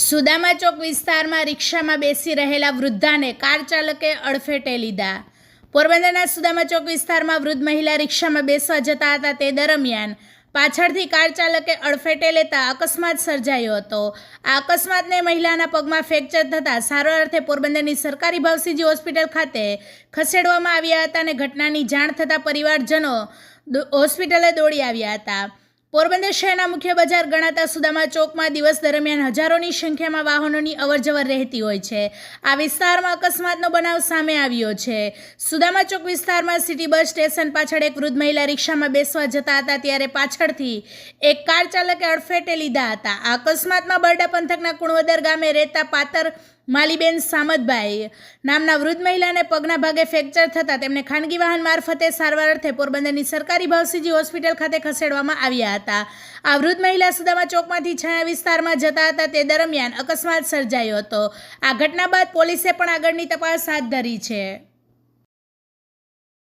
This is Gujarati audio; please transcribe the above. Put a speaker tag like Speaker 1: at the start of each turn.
Speaker 1: સુદામા ચોક વિસ્તારમાં રિક્ષામાં બેસી રહેલા વૃદ્ધાને કાર ચાલકે અડફેટે લીધા. પોરબંદરના સુદામા ચોક વિસ્તારમાં વૃદ્ધ મહિલા રિક્ષામાં બેસવા જતા હતા તે દરમિયાન પાછળથી કાર ચાલકે અડફેટે લેતા અકસ્માત સર્જાયો હતો. આ અકસ્માતને મહિલાના પગમાં ફ્રેક્ચર થતાં સારવાર અર્થે પોરબંદરની સરકારી ભાવસીજી હોસ્પિટલ ખાતે ખસેડવામાં આવ્યા હતા અને ઘટનાની જાણ થતાં પરિવારજનો હોસ્પિટલે દોડી આવ્યા હતા. પોરબંદર શહેરના મુખ્ય બજાર ગણાતા સુદામા ચોકમાં દિવસ દરમિયાન હજારોની સંખ્યામાં વાહનોની અવરજવર રહેતી હોય છે. આ વિસ્તારમાં અકસ્માતનો બનાવ સામે આવ્યો છે. સુદામા ચોક વિસ્તારમાં સિટી બસ સ્ટેશન પાછળ એક વૃદ્ધ મહિલા રિક્ષામાં બેસવા જતા હતા ત્યારે પાછળથી એક કાર ચાલકે અડફેટે લીધા હતા. આ અકસ્માતમાં બરડા પંથકના કુણવદર ગામે રહેતા પાતર માલીબેન સામતભાઈ. નામના વૃદ્ધ મહિલાને પગના ભાગે ફ્રેક્ચર થતાં તેમને ખાનગી વાહન મારફતે સારવાર અર્થે પોરબંદરની સરકારી ભાવસીજી હોસ્પિટલ ખાતે ખસેડવામાં આવ્યા હતા. આ વૃદ્ધ મહિલા સુદામા ચોકમાંથી છાયા વિસ્તારમાં જતા હતા. તે દરમિયાન અકસ્માત સર્જાયો હતો. આ ઘટના બાદ પોલીસે પણ આગળની તપાસ હાથ ધરી છે.